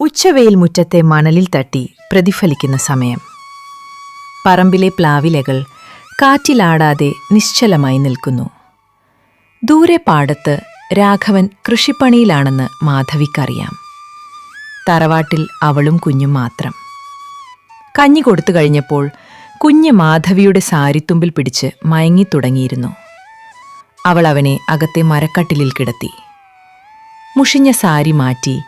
ഉച്ചവെയിൽ മുറ്റത്തെ മണലിൽ തട്ടി പ്രതിഫലിക്കുന്ന സമയം. പറമ്പിലെ പ്ലാവിലകൾ കാറ്റിലാടാതെ നിശ്ചലമായി നിൽക്കുന്നു. ദൂരെ പാടത്ത് രാഘവൻ കൃഷിപ്പണിയിലാണെന്ന് മാധവിക്കറിയാം. തറവാട്ടിൽ അവളും കുഞ്ഞും മാത്രം. കഞ്ഞി കൊടുത്തു കഴിഞ്ഞപ്പോൾ കുഞ്ഞ് മാധവിയുടെ സാരിത്തുമ്പിൽ പിടിച്ച് മയങ്ങിത്തുടങ്ങിയിരുന്നു. അവൾ അവനെ അകത്തെ മരക്കട്ടിലിൽ കിടത്തി. മുഷിഞ്ഞ സാരി മാറ്റി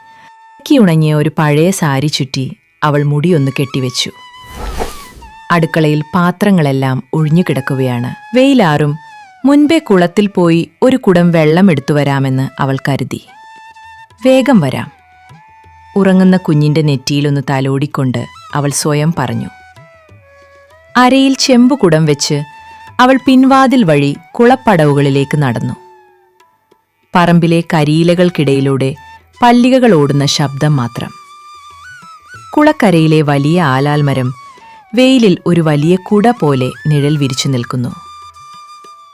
ഉണങ്ങിയ ഒരു പഴയ സാരി ചുറ്റി അവൾ മുടിയൊന്ന് കെട്ടിവെച്ചു. അടുക്കളയിൽ പാത്രങ്ങളെല്ലാം ഒഴിഞ്ഞുകിടക്കുകയാണ് വെയിലാറും മുൻപേ കുളത്തിൽ പോയി ഒരു കുടം വെള്ളം എടുത്തു വരാമെന്ന് അവൾ കരുതി. വേഗം വരാം. ഉറങ്ങുന്ന കുഞ്ഞിന്റെ നെറ്റിയിലൊന്ന് തലോടിക്കൊണ്ട് അവൾ സ്വയം പറഞ്ഞു. അരയിൽ ചെമ്പുകുടം വെച്ച് അവൾ പിൻവാതിൽ വഴി കുളപ്പടവുകളിലേക്ക് നടന്നു. പറമ്പിലെ കരിയിലകൾക്കിടയിലൂടെ പല്ലികകൾ ഓടുന്ന ശബ്ദം മാത്രം. കുളക്കരയിലെ വലിയ ആലാൽമരം വെയിലിൽ ഒരു വലിയ കുട പോലെ നിഴൽ വിരിച്ചു നിൽക്കുന്നു.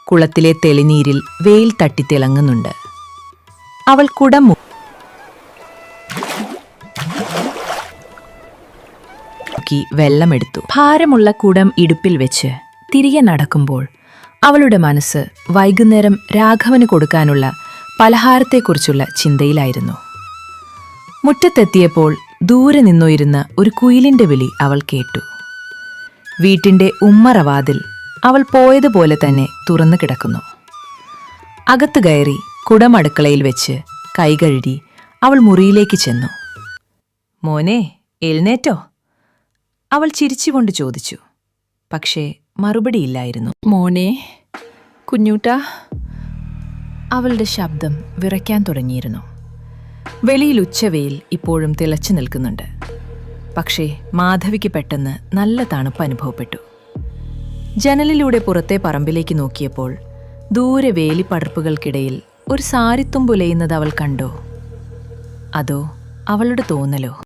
കുളത്തിലെ തെളിനീരിൽ വെയിൽ തട്ടിത്തിളങ്ങുന്നുണ്ട്. അവൾ കുടം മുക്കി വെള്ളമെടുത്തു. ഭാരമുള്ള കുടം ഇടുപ്പിൽ വെച്ച് തിരികെ നടക്കുമ്പോൾ അവളുടെ മനസ്സ് വൈകുന്നേരം രാഘവന് കൊടുക്കാനുള്ള പലഹാരത്തെക്കുറിച്ചുള്ള ചിന്തയിലായിരുന്നു. മുറ്റത്തെത്തിയപ്പോൾ ദൂരെ നിന്നുയരുന്ന ഒരു കുയിലിന്റെ വിളി അവൾ കേട്ടു. വീട്ടിന്റെ ഉമ്മറവാതിൽ അവൾ പോയതുപോലെ തന്നെ തുറന്നു കിടക്കുന്നു. അകത്തു കയറി കുടമടുക്കളയിൽ വെച്ച് കൈകഴുകി അവൾ മുറിയിലേക്ക് ചെന്നു. മോനെ എഴുന്നേറ്റോ? അവൾ ചിരിച്ചുകൊണ്ട് ചോദിച്ചു. പക്ഷേ മറുപടിയില്ലായിരുന്നു മോനെ കുഞ്ഞൂട്ട അവളുടെ ശബ്ദം വിറയ്ക്കാൻ തുടങ്ങിയിരുന്നു. വെളിയിൽ ഉച്ചവെയിൽ ഇപ്പോഴും തിളച്ചു നിൽക്കുന്നുണ്ട്. പക്ഷേ മാധവിക്ക് പെട്ടെന്ന് നല്ല തണുപ്പ് അനുഭവപ്പെട്ടു. ജനലിലൂടെ പുറത്തെ പറമ്പിലേക്ക് നോക്കിയപ്പോൾ ദൂരെ വേലിപ്പടർപ്പുകൾക്കിടയിൽ ഒരു സാരിത്തുമ്പുലയുന്നത് അവൾ കണ്ടോ? അതോ അവളുടെ തോന്നലോ?